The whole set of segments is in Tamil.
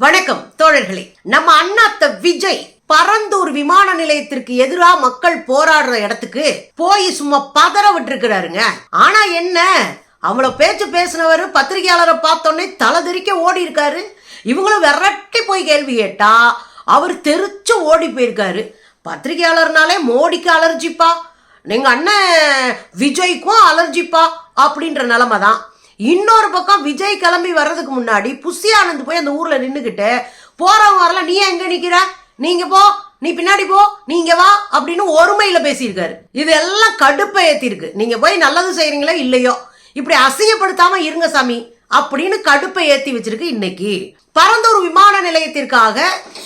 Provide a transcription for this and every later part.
வணக்கம் தோழர்களே. நம்ம அண்ணாத்த விஜய் பரந்தூர் விமான நிலையத்திற்கு எதிராக மக்கள் போராடுற இடத்துக்கு போய் சும்மா பதற விட்டுருக்கிறாருங்க. ஆனா என்ன? அவ்வளவு பேச்சு பேசினவர் பத்திரிகையாளரை பார்த்தோன்னே தலை தெறிக்க ஓடி இருக்காரு இவங்களும் விரட்டி போய் கேள்வி கேட்டா அவர் தெரிச்சு ஓடி போயிருக்காரு. பத்திரிகையாளர்னாலே மோடிக்கு அலர்ஜிப்பா நீங்க அண்ணன் விஜய்க்கும் அலர்ஜிப்பா அப்படின்ற நிலைமை தான் இன்னொரு பக்கம் விஜய் கிளம்பி வர்றதுக்கு முன்னாடி புஷி ஆனந்த் போய் அந்த ஊர்ல நின்றுக்கிட்டு போறவங்க வரல நீ எங்க நிக்கிற? நீங்க போ நீ பின்னாடி போ நீங்க வா அப்படின்னு ஒருமையில பேசியிருக்காரு. இது எல்லாம் கடுப்பை ஏத்திருக்கு நீங்க போய் நல்லது செய்றீங்களோ இல்லையோ இப்படி அசிங்கப்படுத்தாம இருங்க சாமி அப்படின்னு கடுப்பை ஏத்தி வச்சிருக்கு இன்னைக்கு. பரந்தூர் விமான நிலையத்திற்காக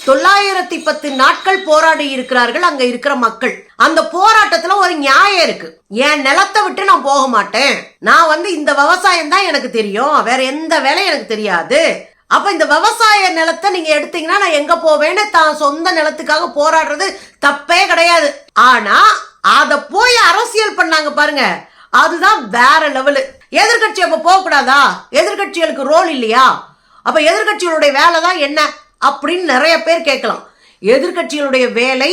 தொள்ளாயிரத்தி பத்து நாட்கள் போராடி இருக்கிறார்கள். அங்க இருக்கிற மக்கள். அந்த போராட்டத்துல ஒரு நியாயம் இருக்கு. என் நிலத்தை விட்டு நான் போக மாட்டேன். நான் வந்து இந்த விவசாயம் தான் எனக்கு தெரியும். வேற எந்த வேலையும் எனக்கு தெரியாது. அப்ப இந்த விவசாய நிலத்தை நீங்க எடுத்தீங்கன்னா நான் எங்க போவேன்னு தான் சொந்த நிலத்துக்காக போராடுறது தப்பே கிடையாது. ஆனா அத போய் அரசியல் பண்ணாங்க பாருங்க. அதுதான் வேற லெவலு. எதிர்கட்சி அப்ப போக கூடாதா எதிர்கட்சிகளுக்கு ரோல் இல்லையா? அப்ப எதிர்கட்சிகளுடைய வேலை தான் என்ன? அப்படின்னு நிறைய பேர் கேட்கலாம். எதிர்கட்சிகளுடைய வேலை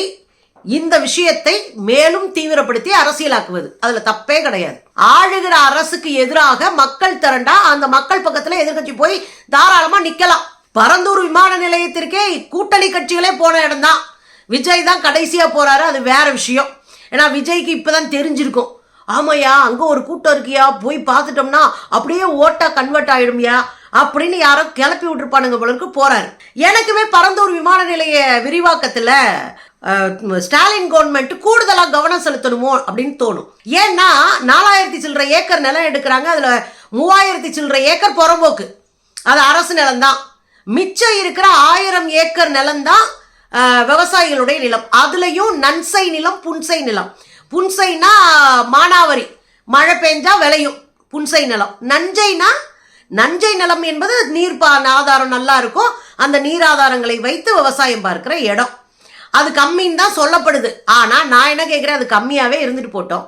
இந்த விஷயத்தை மேலும் தீவிரப்படுத்தி அரசியலாக்குவது. அதுல தப்பே கிடையாது. ஆளுகிற அரசுக்கு எதிராக மக்கள் திரண்டா அந்த மக்கள் பக்கத்துல எதிர்கட்சி போய் தாராளமா நிக்கலாம். பரந்தூர் விமான நிலையத்திற்கே கூட்டணி கட்சிகளே போன இடம்தான் விஜய் தான் கடைசியா போறாரு அது வேற விஷயம். ஏன்னா விஜய்க்கு இப்பதான் தெரிஞ்சிருக்கும். ஆமாயா அங்க ஒரு கூட்டம் இருக்கியா? போய் பார்த்துட்டோம்னா அப்படியே ஓட்டா கன்வெர்ட் ஆயிடும்யா? அப்படின்னு யாரோ கிளப்பி விட்டுருப்பானுங்க போலருக்கு போறாரு. எனக்குமே பரந்தூர் விமான நிலைய விரிவாக்கத்துல ஸ்டாலின் கவர்மெண்ட் கூடுதலாக கவனம் செலுத்தணுமோ அப்படின்னு தோணும். ஏன்னா நாலாயிரத்தி சில்லற ஏக்கர் நிலம் எடுக்கிறாங்க அதுல மூவாயிரத்தி சில்லற ஏக்கர் புறம்போக்கு. அது அரசு நிலம்தான். மிச்சம் இருக்கிற ஆயிரம் ஏக்கர் நிலம்தான் விவசாயிகளுடைய நிலம். அதுலயும் நன்சை நிலம் புன்சை நிலம். புன்சைனா மானாவரி. மழை பெஞ்சா விளையும் புன்சை நிலம். நஞ்சைனா நஞ்சை நிலம் என்பது நீர் பா ஆதாரம் நல்லா இருக்கும். அந்த நீர் ஆதாரங்களை வைத்து விவசாயம் பார்க்கிற இடம். அது கம்மின்னு தான் சொல்லப்படுது. ஆனால் நான் என்ன கேட்குறேன் அது கம்மியாகவே இருந்துட்டு போட்டோம்.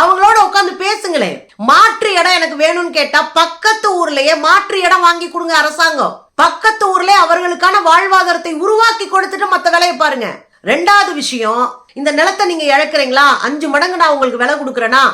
அவங்களோட உட்காந்து பேசுங்களேன் மாற்று இடம் எனக்கு வேணும்னு கேட்டா பக்கத்து ஊர்லயே மாற்று இடம் வாங்கி கொடுங்க அரசாங்கம். பக்கத்து ஊர்ல அவர்களுக்கான வாழ்வாதாரத்தை உருவாக்கி கொடுத்துட்டு மற்ற வேலையை பாருங்க. ரெண்டாவது விஷயம் இந்த நிலத்தை நீங்க இழக்கிறீங்களா? அஞ்சு மடங்கு நான் உங்களுக்கு விலை கொடுக்குறேன்னா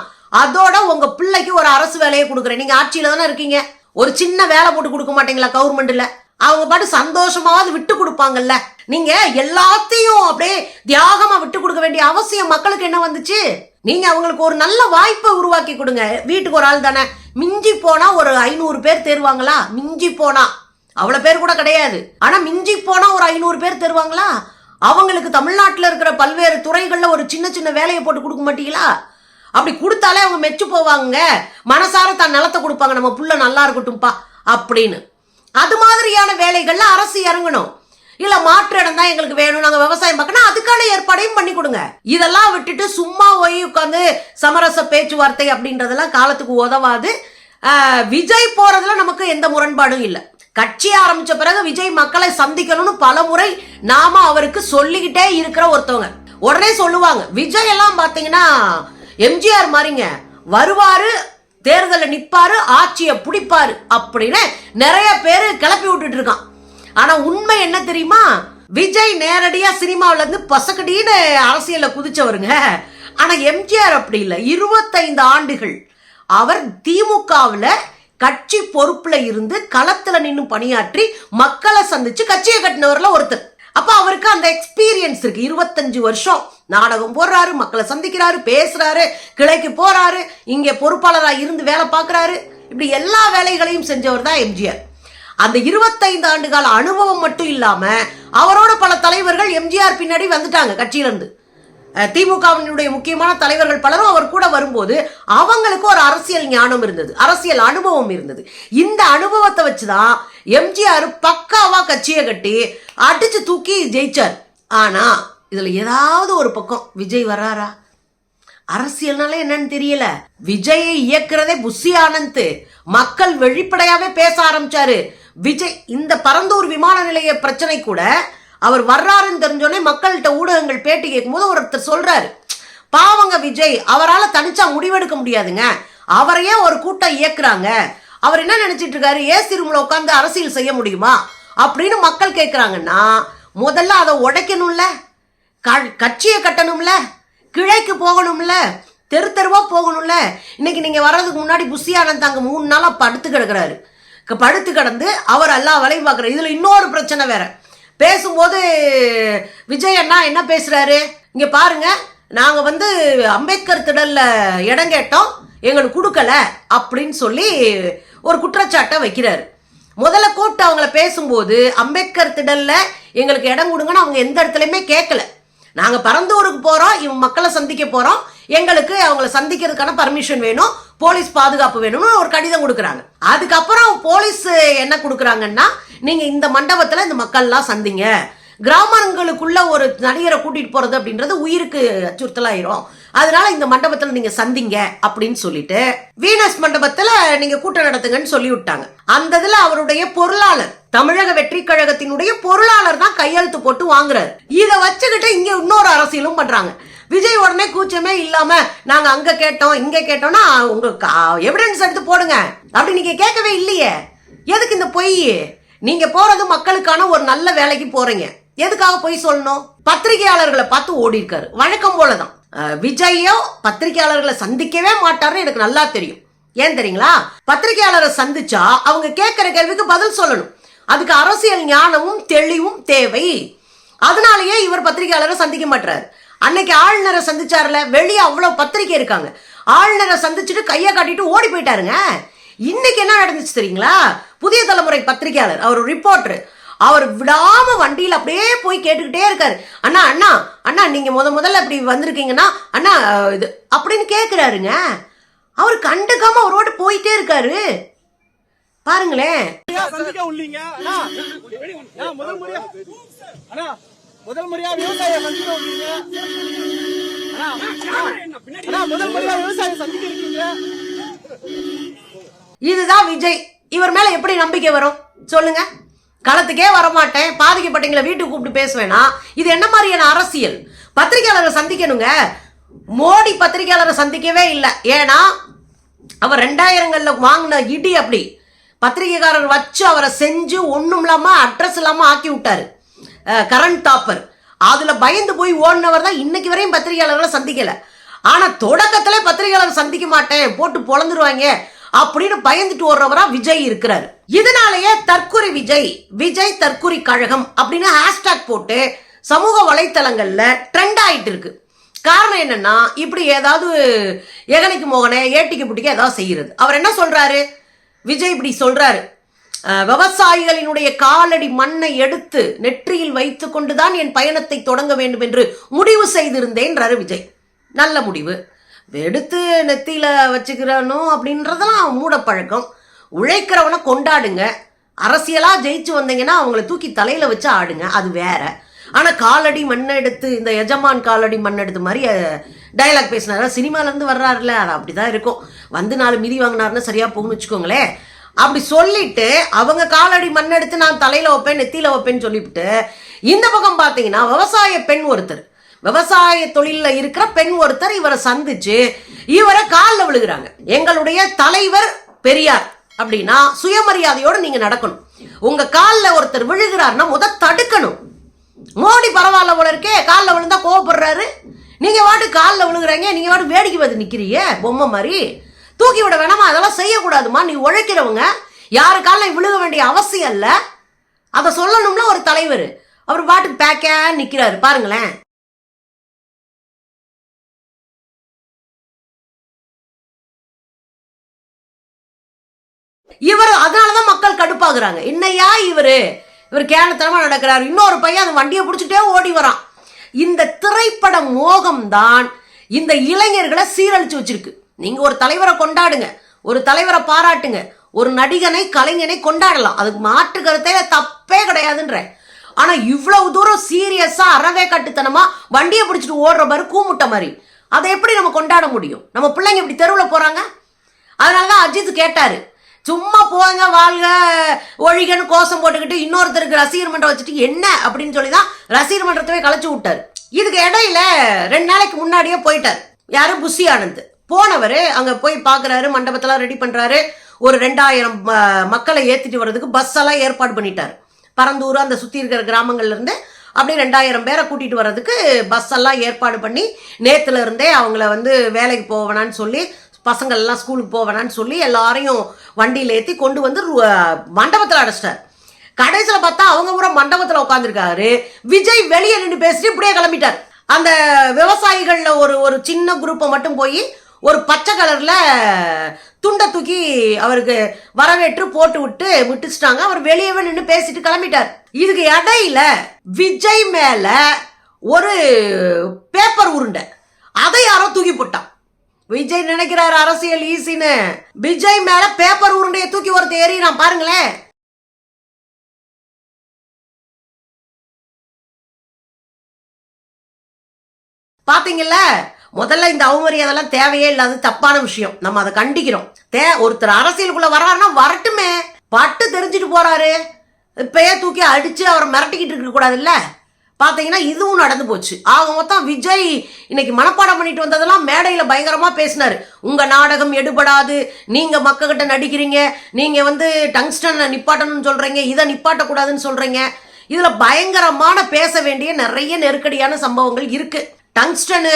அதோட உங்க பிள்ளைக்கு ஒரு அரசு வேலையை கொடுக்குறேன். நீங்க ஆட்சியில தானே இருக்கீங்க. ஒரு சின்ன வேலை போட்டு கொடுக்க மாட்டீங்களா கவர்மெண்ட்ல அவங்க பாட்டு சந்தோஷமாவது விட்டு கொடுப்பாங்கல்ல. நீங்க எல்லாத்தையும் அப்படியே தியாகமா விட்டு கொடுக்க வேண்டிய அவசியம் மக்களுக்கு என்ன வந்துச்சு? நீங்க அவங்களுக்கு ஒரு நல்ல வாய்ப்பை உருவாக்கி கொடுங்க. வீட்டுக்கு ஒரு ஆள் தானே. மிஞ்சி போனா ஒரு ஐநூறு பேர் தேர்வாங்களா? மிஞ்சி போனா. அவ்வளவு பேர் கூட கிடையாது. ஆனா மிஞ்சி போனா ஒரு ஐநூறு பேர் தருவாங்களா? அவங்களுக்கு தமிழ்நாட்டில் இருக்கிற பல்வேறு துறைகளில் ஒரு சின்ன சின்ன வேலையை போட்டு கொடுக்க மாட்டீங்களா? அப்படி கொடுத்தாலே அவங்க மெச்சு போவாங்க. மனசார தான் நிலத்தை கொடுப்பாங்க. நம்ம புள்ள நல்லா இருக்கட்டும்பா அப்படின்னு. அது மாதிரியான வேலைகள்ல அரசு இறங்கணும். இல்ல மாற்று இடம் தான் எங்களுக்கு வேணும் நாங்க விவசாயம் பார்க்கணும். அதுக்கான ஏற்பாடையும் பண்ணி கொடுங்க. இதெல்லாம் விட்டுட்டு சும்மா போய் உட்காந்து சமரச பேச்சுவார்த்தை அப்படின்றதெல்லாம் காலத்துக்கு உதவாது. விஜய் போறதுல நமக்கு எந்த முரண்பாடும் இல்லை. கட்சி ஆரம்பிச்ச பிறகு விஜய் மக்களை சந்திக்கணும்னு பல முறை நாம அவருக்கு சொல்லிக்கிட்டே இருக்கிற ஒருத்தவங்க. உடனே சொல்லுவாங்க. விஜய் எல்லாம் பாத்தீங்கன்னா எம்ஜிஆர் மாதிரிங்க வருவாரு தேர்தல்ல நிப்பாரு ஆட்சியை பிடிப்பாரு அப்படின்னு நிறைய பேர் கிளப்பி விட்டுட்டு இருக்கான். ஆனா உண்மை என்ன தெரியுமா? விஜய் நேரடியா சினிமாவில இருந்து பசக்கடின்னு அரசியல்ல குதிச்சவருங்க. ஆனா எம்ஜிஆர் அப்படி இல்லை. இருபத்தைந்து ஆண்டுகள் அவர் திமுகவில் கட்சி பொறுப்புல இருந்து களத்துல நின்று பணியாற்றி மக்களை சந்திச்சு கட்சியை கட்டினவர்ல ஒருத்தர். அப்ப அவருக்கு அந்த எக்ஸ்பீரியன்ஸ் இருக்கு. இருபத்தஞ்சு வருஷம். நாடகம் போடுறாரு மக்களை சந்திக்கிறாரு பேசுறாரு கிளைக்கு போறாரு இங்கே பொறுப்பாளராக இருந்து வேலை பார்க்குறாரு. இப்படி எல்லா வேலைகளையும் செஞ்சவர் தான் எம்ஜிஆர். அந்த இருபத்தைந்து ஆண்டு கால அனுபவம் மட்டும் இல்லாம அவரோட பல தலைவர்கள் எம்ஜிஆர் பின்னாடி வந்துட்டாங்க கட்சியிலிருந்து. திமுகவினுடைய முக்கியமான தலைவர்கள் பலரும் அவர் கூட வரும்போது அவங்களுக்கு ஒரு அரசியல் ஞானம் இருந்தது அரசியல் அனுபவம் இருந்தது. இந்த அனுபவத்தை வச்சுதான் எம்ஜிஆர் பக்காவா கட்சியை கட்டி அடிச்சு தூக்கி ஜெயிச்சார். ஆனா இதுல ஏதாவது ஒரு பக்கம் விஜய் வர்றாரா? அரசியல்னால என்னன்னு தெரியல. விஜயை இயக்குறதே புஷி ஆனந்த். மக்கள் வெளிப்படையாவே பேச ஆரம்பிச்சாரு. விஜய் இந்த பரந்தூர் விமான நிலைய பிரச்சனை கூட அவர் வர்றாருன்னு தெரிஞ்சோடனே மக்கள்கிட்ட ஊடகங்கள் பேட்டி கேட்கும்போது ஒருத்தர் சொல்றாரு. பாவங்க விஜய் அவரால் தனிச்சா முடிவெடுக்க முடியாதுங்க. அவரையே ஒரு கூட்டம் இயக்குறாங்க. அவர் என்ன நினைச்சிட்டு இருக்காரு? ஏசி ரூம்ல உட்காந்து அரசியல் செய்ய முடியுமா? அப்படின்னு மக்கள் கேட்குறாங்கன்னா முதல்ல அதை உடைக்கணும்ல. கட்சியை கட்டணும்ல? கிளைக்கு போகணும்ல? தெரு தெருவாக போகணும்ல? இன்னைக்கு நீங்க வர்றதுக்கு முன்னாடி புஷி ஆனந்த் அங்க மூணு நாளா படுத்து கிடக்குறாரு. படுத்து கிடந்து அவர் எல்லா வேலையும் பார்க்குறாரு இதுல இன்னொரு பிரச்சனை வேற. பேசும்போது விஜய் அண்ணா என்ன பேசுறாரு? இங்க பாருங்க. நாங்க வந்து அம்பேத்கர் திடல்ல இடம் கேட்டோம். எங்களுக்கு கொடுக்கல அப்படின்னு சொல்லி ஒரு குற்றச்சாட்டை வைக்கிறாரு. முதல்ல கூப்பிட்டு அவங்கள பேசும்போது அம்பேத்கர் திடல்ல எங்களுக்கு இடம் கொடுங்கன்னு அவங்க எந்த இடத்துலையுமே கேட்கல நாங்க பரந்தூருக்கு போறோம் இவங்க மக்களை சந்திக்க போறோம். எங்களுக்கு அவங்கள சந்திக்கிறதுக்கான பர்மிஷன் வேணும். போலீஸ் பாதுகாப்பு வேணும்னு ஒரு கடிதம் கொடுக்குறாங்க. அதுக்கப்புறம் போலீஸ் என்ன கொடுக்குறாங்கன்னா நீங்க இந்த மண்டபத்துல இந்த மக்கள்லாம் சந்திங்க. கிராமங்களுக்குள்ள ஒரு நடிகரை கூட்டிட்டு போறது அப்படின்றது உயிருக்கு அச்சுறுத்தலாயிரும். அதனால இந்த மண்டபத்துல நீங்க சந்திங்க அப்படின்னு சொல்லிட்டு வீனஸ் மண்டபத்துல நீங்க கூட்டம் நடத்துங்கன்னு சொல்லி விட்டாங்க அந்த இதுல அவருடைய பொருளாளர் தமிழக வெற்றி கழகத்தினுடைய பொருளாளர் தான் கையெழுத்து போட்டு வாங்குறாரு. இதை வச்சுக்கிட்டு இங்க இன்னொரு அரசியலும் பண்றாங்க. விஜய் உடனே கூச்சமே இல்லாம நாங்க அங்க கேட்டோம் இங்க கேட்டோம்னா உங்களுக்கு எவிடன்ஸ் எடுத்து போடுங்க. அப்படி நீங்க கேட்கவே இல்லையே. எதுக்கு இந்த பொய்? நீங்க போறது மக்களுக்கான ஒரு நல்ல வேலைக்கு போறீங்க. எதுக்காக பொய் சொல்லணும்? பத்திரிகையாளர்களை பார்த்து ஓடி இருக்காரு வழக்கம் போலதான். விஜயோ பத்திரிகையாளர்களை சந்திக்கவே மாட்டாருன்னு எனக்கு நல்லா தெரியும். ஏன் தெரியுங்களா? பத்திரிகையாளரை சந்திச்சா அவங்க கேட்கிற கேள்விக்கு பதில் சொல்லணும். அதுக்கு அரசியல் ஞானமும் தெளிவும் தேவை. அதனாலயே இவர் பத்திரிகையாளரை சந்திக்க மாட்டார் அன்னைக்கு ஆளுநரை சந்திச்சார்ல வெளியே அவ்வளோ பத்திரிக்கை இருக்காங்க. ஆளுநரை சந்திச்சுட்டு கையை காட்டிட்டு ஓடி போயிட்டாருங்க. இன்னைக்கு என்ன நடந்துச்சு தெரியுங்களா? புதிய தலைமுறை பத்திரிகையாளர் அவர் ரிப்போர்ட்ரு அவர் விடாம வண்டியில் அப்படியே போய் கேட்டுக்கிட்டே இருக்காரு. அண்ணா அண்ணா அண்ணா நீங்க முத முதல்ல இப்படி வந்திருக்கீங்கன்னா அண்ணா இது அப்படின்னு கேட்குறாருங்க அவர் கண்டுக்காம அவரோட போயிட்டே இருக்காரு. பாருங்களேன். சந்திக்க உள்ளீங்க. முதல் முறையா அண்ணா முதல் முறையா விவசாய சந்திக்க உள்ளீங்க. அண்ணா அண்ணா, அண்ணா முதல் முறையா விவசாய சந்திக்க இருக்கீங்க. இதுதான் விஜய். இவர் மேல எப்படி நம்பிக்கை வரும்? சொல்லுங்க. களத்துக்கே வரமாட்டேன். பாதிக்கப்பட்டவங்களை வீட்டுக்கு கூப்பிட்டு பேசுவேனா? இது என்ன மாதிரியான அரசியல்? பத்திரிகையாளரை சந்திக்கணுங்க. மோடி பத்திரிகையாளரை சந்திக்கவே இல்லை. ஏன்னா அவர் ரெண்டாயிரங்கள்ல வாங்கின இடி அப்படி. பத்திரிகைக்காரர் வச்சு அவரை செஞ்சு ஒன்றும் இல்லாமல் அட்ரஸ் இல்லாமல் ஆக்கி விட்டார். கரண்ட் டாப்பர் அதில் பயந்து போய் ஓடினவர் தான் இன்னைக்கு வரையும் பத்திரிகையாளர்களை சந்திக்கலை. ஆனால் தொடக்கத்தில் பத்திரிகையாளர் சந்திக்க மாட்டேன் போட்டு பொழந்துருவாங்க அப்படின்னு பயந்துட்டு ஓடுறவரா விஜய் இருக்கிறார். இதனாலேயே தற்குறி விஜய் விஜய் தற்குறி கழகம் அப்படின்னு ஹேஷ்டாக் போட்டு சமூக வலைத்தளங்கள்ல ட்ரெண்ட் ஆயிட்டு இருக்கு. காரணம் என்னன்னா இப்படி ஏதாவது எகனைக்கு மோகனை ஏட்டிக்கு பிடிக்க ஏதாவது செய்யறது. அவர் என்ன சொல்றாரு? விஜய் இப்படி சொல்றாரு. விவசாயிகளினுடைய காலடி மண்ணை எடுத்து நெற்றியில் வைத்துக் கொண்டுதான் என் பயணத்தை தொடங்க வேண்டும் என்று முடிவு செய்திருந்தேன்றாரு விஜய். நல்ல முடிவு. எடுத்து நெத்தியில வச்சுக்கிறனும் அப்படின்றதெல்லாம் மூடப்பழக்கம். உழைக்கிறவனை கொண்டாடுங்க. அரசியலா ஜெயிச்சு வந்தீங்கன்னா அவங்கள தூக்கி தலையில வச்சு ஆடுங்க. அது வேற. ஆனா காலடி மண்ணை எடுத்து இந்த எஜமான் காலடி மண் எடுத்த மாதிரி டயலாக் பேசினாரா. சினிமாலேருந்து வர்றாருல அது அப்படிதான் இருக்கும். வந்து நாலு மிதி வாங்கினாருன்னு சரியாக போகும்னு வச்சுக்கோங்களேன். அப்படி சொல்லிட்டு அவங்க காலடி மண் எடுத்து நான் தலையில் வைப்பேன் நெத்தியில் வைப்பேன்னு சொல்லிவிட்டு இந்த பக்கம் பார்த்தீங்கன்னா விவசாய பெண் ஒருத்தர். விவசாய தொழிலில் இருக்கிற பெண் ஒருத்தர் இவரை சந்திச்சு இவரை காலில் விழுகிறாங்க. எங்களுடைய தலைவர் பெரியார் அப்படின்னா சுயமரியாதையோடு நீங்கள் நடக்கணும். உங்கள் காலில் ஒருத்தர் விழுகிறாருன்னா முத தடுக்கணும். மோடி பரவாயில்ல போல இருக்கே காலில் விழுந்தா கோவப்படுறாரு. நீங்கள் வாட்டு காலில் விழுகுறாங்க நீங்கள் வாட்டு வேடிக்கை பார்த்து நிற்கிறீங்க பொம்மை மாதிரி. தூக்கி விட வேணாமா? அதெல்லாம் செய்யக்கூடாதுமா? நீ உழைக்கிறவங்க. யாரு காலில் விழுக வேண்டிய அவசியம் இல்லை. அதை சொல்லணும்னா ஒரு தலைவர். அவர் பாட்டுக்கு பேக்க நிற்கிறாரு பாருங்களேன். இவர் அதனாலதான் மக்கள் கடுப்பாகுறாங்க. என்னையா இவரு? இவர் கேனத்தனமா நடக்கிறாரு. இன்னொரு பையன் அந்த வண்டியை பிடிச்சிட்டே ஓடி வரான். இந்த திரைப்பட மோகம் தான் இந்த இளைஞர்களை சீரழிச்சு வச்சிருக்கு. நீங்க ஒரு தலைவரை கொண்டாடுங்க ஒரு தலைவரை பாராட்டுங்க ஒரு நடிகனை கலைஞனை கொண்டாடலாம். அதுக்கு மாற்று கருத்தே தப்பே கிடையாதுன்ற. ஆனா இவ்வளவு தூரம் சீரியஸா அறவே கட்டுத்தனமா வண்டியை பிடிச்சிட்டு ஓடுற மாதிரி கூமுட்ட மாதிரி. அதை எப்படி நம்ம கொண்டாட முடியும்? நம்ம பிள்ளைங்க இப்படி தெருவில் போறாங்க? அதனாலதான் அஜித் கேட்டாரு சும்மா போங்க வாழ்க. ஒழிகன்னு கோஷம் போட்டுக்கிட்டு இன்னொருத்தருக்கு ரசிகர் மன்றம் வச்சுட்டு என்ன அப்படின்னு சொல்லி தான் ரசிகர் மன்றத்தவே கலைச்சு விட்டார். இதுக்கு இடையில ரெண்டு நாளைக்கு முன்னாடியே போயிட்டார். யாரும் புஷி ஆனந்த். போனவர் அங்கே போய் பார்க்கறாரு மண்டபத்தெல்லாம் ரெடி பண்ணுறாரு ஒரு ரெண்டாயிரம் மக்களை ஏற்றிட்டு வர்றதுக்கு பஸ் எல்லாம் ஏற்பாடு பண்ணிட்டார். பரந்தூர் அந்த சுற்றி இருக்கிற கிராமங்கள்லேருந்து அப்படியே ரெண்டாயிரம் பேரை கூட்டிகிட்டு வர்றதுக்கு பஸ் எல்லாம் ஏற்பாடு பண்ணி நேற்றுல இருந்தே அவங்கள வந்து வேலைக்கு போவேணான்னு சொல்லி பசங்கள் எல்லாம் ஸ்கூலுக்கு போவேணான்னு சொல்லி எல்லாரையும் வண்டியில் ஏற்றி கொண்டு வந்து மண்டபத்தில் அடைச்சிட்டார். கடைசியில் பார்த்தா அவங்க கூட மண்டபத்தில் உட்காந்துருக்காரு விஜய் வெளியே நின்று பேசிட்டு இப்படியே கிளம்பிட்டார். அந்த விவசாயிகளில் ஒரு ஒரு சின்ன குரூப்பை மட்டும் போய் ஒரு பச்சை கலரில் துண்டை தூக்கி அவருக்கு வரவேற்று போட்டு விட்டு விட்டுச்சிட்டாங்க. அவர் வெளியவே நின்று பேசிட்டு கிளம்பிட்டார். இதுக்கு இடையில விஜய் மேலே ஒரு பேப்பர் உருண்டை. அதை யாரோ தூக்கி போட்டான். விஜய் நினைக்கிறாரு அரசியல் ஈஸின்னு விஜய் மேல பேப்பர் உருண்டையை தூக்கி ஒருத்தர் ஏறிறான் பாருங்களேன். பாத்தீங்கல்ல? முதல்ல இந்த அவமரியாதெல்லாம் தேவையே இல்லாத தப்பான விஷயம். நம்ம அதை கண்டிக்கிறோம். தே ஒருத்தர் அரசியலுக்குள்ள வர்றாருன்னா வரட்டுமே. பட்டு தெரிஞ்சுட்டு போறாரு. இப்பயே தூக்கி அடிச்சு அவரை மிரட்டிக்கிட்டு இருக்க கூடாதுல்ல பார்த்தீங்கன்னா இதுவும் நடந்து போச்சு. ஆக மொத்தம் விஜய் இன்னைக்கு மனப்பாடம் பண்ணிட்டு வந்ததெல்லாம் மேடையில் பயங்கரமாக பேசினார். உங்கள் நாடகம் எடுபடாது நீங்கள் மக்கள்கிட்ட நடிக்கிறீங்க நீங்கள் வந்து டங்ஸ்டனை நிப்பாட்டணும்னு சொல்கிறீங்க இதை நிப்பாட்டக்கூடாதுன்னு சொல்கிறீங்க இதில் பயங்கரமான பேச வேண்டிய நிறைய நெருக்கடியான சம்பவங்கள் இருக்குது டங்ஸ்டன்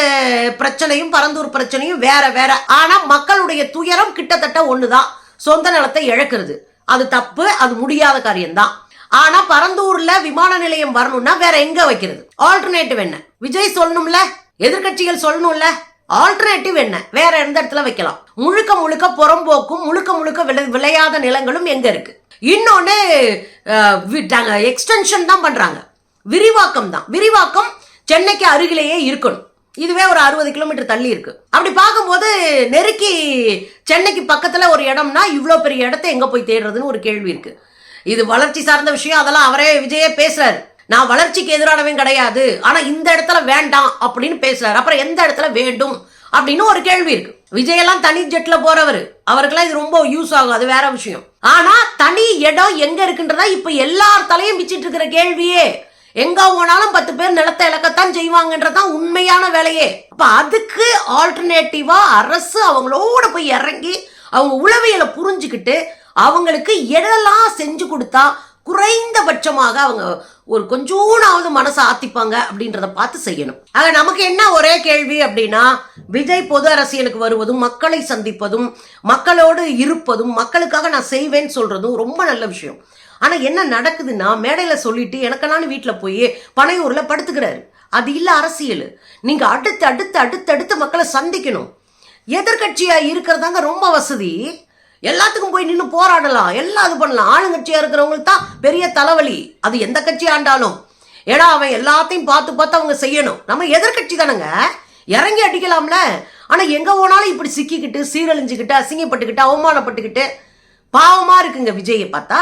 பிரச்சனையும் பரந்தூர் பிரச்சனையும் வேற வேற. ஆனால் மக்களுடைய துயரம் கிட்டத்தட்ட ஒன்று தான் சொந்த நிலத்தை இழக்கிறது. அது தப்பு அது முடியாத காரியம்தான். ஆனா பரந்தூர்ல விமான நிலையம் வரணும்னா வேற எங்க வைக்கிறது? ஆல்டர்னேட்டிவ் என்ன? விஜய் சொல்லணும்ல? எதிர்க்கட்சிகள் சொல்லணும்ல? ஆல்டர்னேட்டிவ் என்ன? வேற எந்த இடத்துல வைக்கலாம்? முழுக்க முழுக்க புறம்போக்கும் முழுக்க முழுக்க விளை- விளையாத நிலங்களும் எங்க இருக்கு? இன்னொன்னு எக்ஸ்டென்ஷன் தான் பண்றாங்க. விரிவாக்கம் தான். விரிவாக்கம் சென்னைக்கு அருகிலேயே இருக்கணும். இதுவே ஒரு அறுபது கிலோமீட்டர் தள்ளி இருக்கு. அப்படி பார்க்கும்போது நெருக்கி சென்னைக்கு பக்கத்துல ஒரு இடம்னா இவ்வளோ பெரிய இடத்த எங்க போய் தேடுறதுன்னு ஒரு கேள்வி இருக்கு. இது வளர்ச்சி சார்ந்த விஷயம் அதெல்லாம் அவரே விஜயே பேசுறாரு. நான் வளர்ச்சிக்கு எதிரானவன் கிடையாது. ஆனா இந்த இடத்துல வேண்டாம் அப்படின்னு பேசுறாரு. அப்புறம் எந்த இடத்துல வேண்டும் அப்படின்னு ஒரு கேள்வி இருக்கு. விஜயெல்லாம் தனி ஜெட்ல போறவர். அவருக்கெல்லாம் இது ரொம்ப யூஸ் ஆகும். அது வேற விஷயம். ஆனா தனி இடம் எங்க இருக்குன்றதா இப்ப எல்லார் தலையும் பிச்சிட்டு இருக்கிற கேள்வியே. எங்க போனாலும் பத்து பேர் நிலத்தை இழக்கத்தான் செய்வாங்கன்றதான் உண்மையான வேலையே. அப்ப அதுக்கு ஆல்டர்னேட்டிவா அரசு அவங்களோட போய் இறங்கி அவங்க உளவியலை புரிஞ்சுக்கிட்டு அவங்களுக்கு எதெல்லாம் செஞ்சு கொடுத்தா குறைந்தபட்சமாக அவங்க ஒரு கொஞ்சோனாவது மனசை ஆத்திப்பாங்க அப்படின்றத பார்த்து செய்யணும். ஆக நமக்கு என்ன ஒரே கேள்வி அப்படின்னா விஜய் பொது அரசியலுக்கு வருவதும் மக்களை சந்திப்பதும் மக்களோடு இருப்பதும் மக்களுக்காக நான் செய்வேன்னு சொல்றதும் ரொம்ப நல்ல விஷயம். ஆனா என்ன நடக்குதுன்னா மேடையில சொல்லிட்டு எனக்கெல்லாம் வீட்டில் போய் பனையூர்ல படுத்துக்கிறாரு. அது இல்லை அரசியல். நீங்க அடுத்து அடுத்து அடுத்து அடுத்து மக்களை சந்திக்கணும். எதிர்கட்சியா இருக்கிறதாங்க ரொம்ப வசதி. எல்லாத்துக்கும் போய் நின்று போராடலாம். எல்லாம் இது பண்ணலாம். ஆளுங்கட்சியாக இருக்கிறவங்களுக்கு தான் பெரிய தலைவலி. அது எந்த கட்சி ஆண்டாலும். ஏன்னா அவன் எல்லாத்தையும் பார்த்து பார்த்து அவங்க செய்யணும். நம்ம எதிர்கட்சி தானங்க. இறங்கி அடிக்கலாம்ல. ஆனால் எங்கே போனாலும் இப்படி சிக்கிக்கிட்டு சீரழிஞ்சுக்கிட்டு அசிங்கப்பட்டுக்கிட்டு அவமானப்பட்டுக்கிட்டு பாவமாக இருக்குங்க விஜயை பார்த்தா.